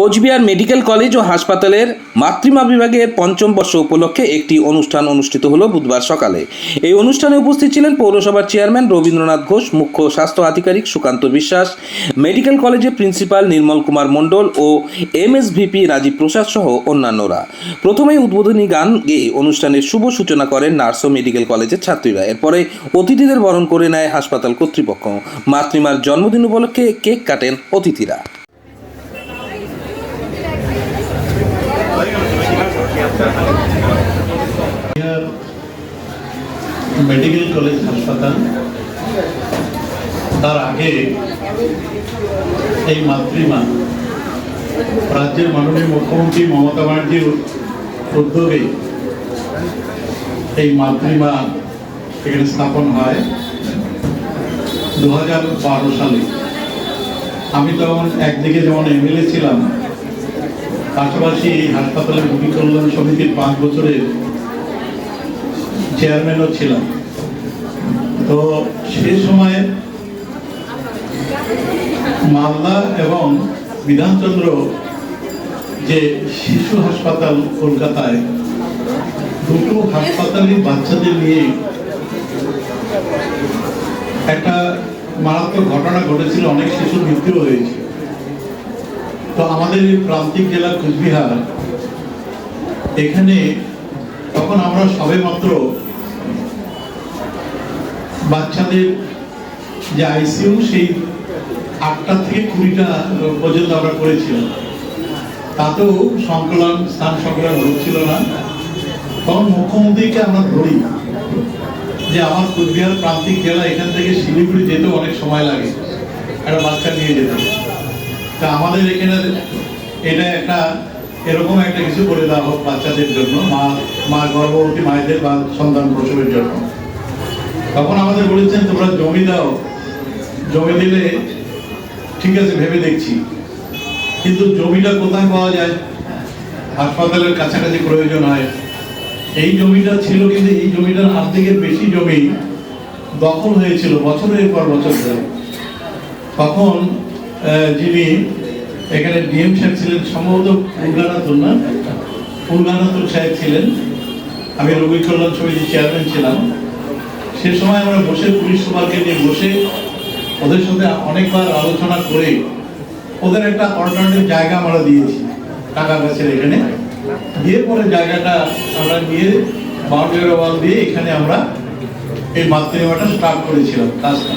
Cooch Behar medical college ও হাসপাতালের মাতৃমা বিভাগের পঞ্চম বর্ষ উপলক্ষে একটি অনুষ্ঠান অনুষ্ঠিত হলো বুধবার সকালে। এই অনুষ্ঠানে উপস্থিত ছিলেন পৌরসভার চেয়ারম্যান রবীন্দ্রনাথ ঘোষ, মুখ্য স্বাস্থ্য আধিকারিক সুকান্ত বিশ্বাস, মেডিকেল কলেজের প্রিন্সিপাল নির্মল কুমার মণ্ডল ও এমএসভিপি রাজীব প্রসাদ সহ অন্যান্যরা। প্রথমেই উদ্বোধনী গান গেয়ে অনুষ্ঠানের শুভ সূচনা করেন নার্স ও মেডিকেল কলেজের ছাত্রীরা। এরপরে অতিথিদের বরণ করে নেয় হাসপাতাল কর্তৃপক্ষ। মাতৃমার জন্মদিন উপলক্ষে কেক কাটেন অতিথিরা। মেডিকেল কলেজ হাসপাতাল। তার আগে এই মাতৃমা রাজ্যের মাননীয় মুখ্যমন্ত্রী মমতা ব্যানার্জির উদ্যোগে এই মাতৃমা এখানে স্থাপন হয়। দু হাজার বারো সালে। আমি তখন একদিকে যেমন এমএলএ ছিলাম, পাশাপাশি এই হাসপাতালের রোগী কল্যাণ সমিতির পাঁচ বছরের চেয়ারম্যানও ছিলাম। তো সেই সময় মালদা এবং বিধানচন্দ্র যে শিশু হাসপাতাল কলকাতায় দুটো হাসপাতালে বাচ্চাদের নিয়ে একটা মারাত্মক ঘটনা ঘটেছিল, অনেক শিশু মৃত্যু হয়েছে। তো আমাদের প্রান্তিক জেলা কুচবিহার, এখানে তখন আমরা সবে মাত্র বাচ্চাদের যে আইসিইউ, সেই আটটা থেকে কুড়িটা পর্যন্ত আমরা করেছিলাম। তাতেও সংকলন, স্থান সংকলন হচ্ছিল না। তখন মুখ্যমন্ত্রীকে আমরা ধরি যে, আমার কুচবিহার প্রান্তিক জেলা, এখান থেকে শিলিগুড়ি যেতে অনেক সময় লাগে। একটা বাচ্চা নিয়ে যেতে। তা আমাদের এখানে এটা একটা এরকম একটা কিছু করে দেওয়া হোক বাচ্চাদের জন্য, মা মা গর্ভবতী মায়েদের বা সন্তান প্রসবের জন্য। তখন আমাদের বলেছেন, তোমরা জমি দাও। জমি দিলে, ঠিক আছে, ভেবে দেখছি। কিন্তু জমিটা কোথায় পাওয়া যায়? হাসপাতালের কাছাকাছি প্রয়োজন হয়। এই জমিটা ছিল কিন্তু এই জমিটার অর্ধেকের বেশি জমি দখল হয়েছিল বছরের পর বছর ধরে। তখন যিনি এখানে ডিএম সাহেব ছিলেন সম্ভবত ফুলগানাতুল না? ফুলগানাতুল সাহেব ছিলেন। আমি রবি কল্যাণ সমিতির চেয়ারম্যান ছিলাম। সে সময় আমরা বসে পুলিশ সুপারকে নিয়ে বসে ওদের সাথে অনেকবার আলোচনা করে ওদের একটা অল্টারনেটিভ জায়গা আমরা দিয়েছি টাকা গাছের এখানে। দিয়ে পরে জায়গাটা আমরা নিয়ে বাউন্ডারি ওয়াল দিয়ে এখানে আমরা এই মাতৃমাটা স্টার্ট করেছিলাম, কাজটা।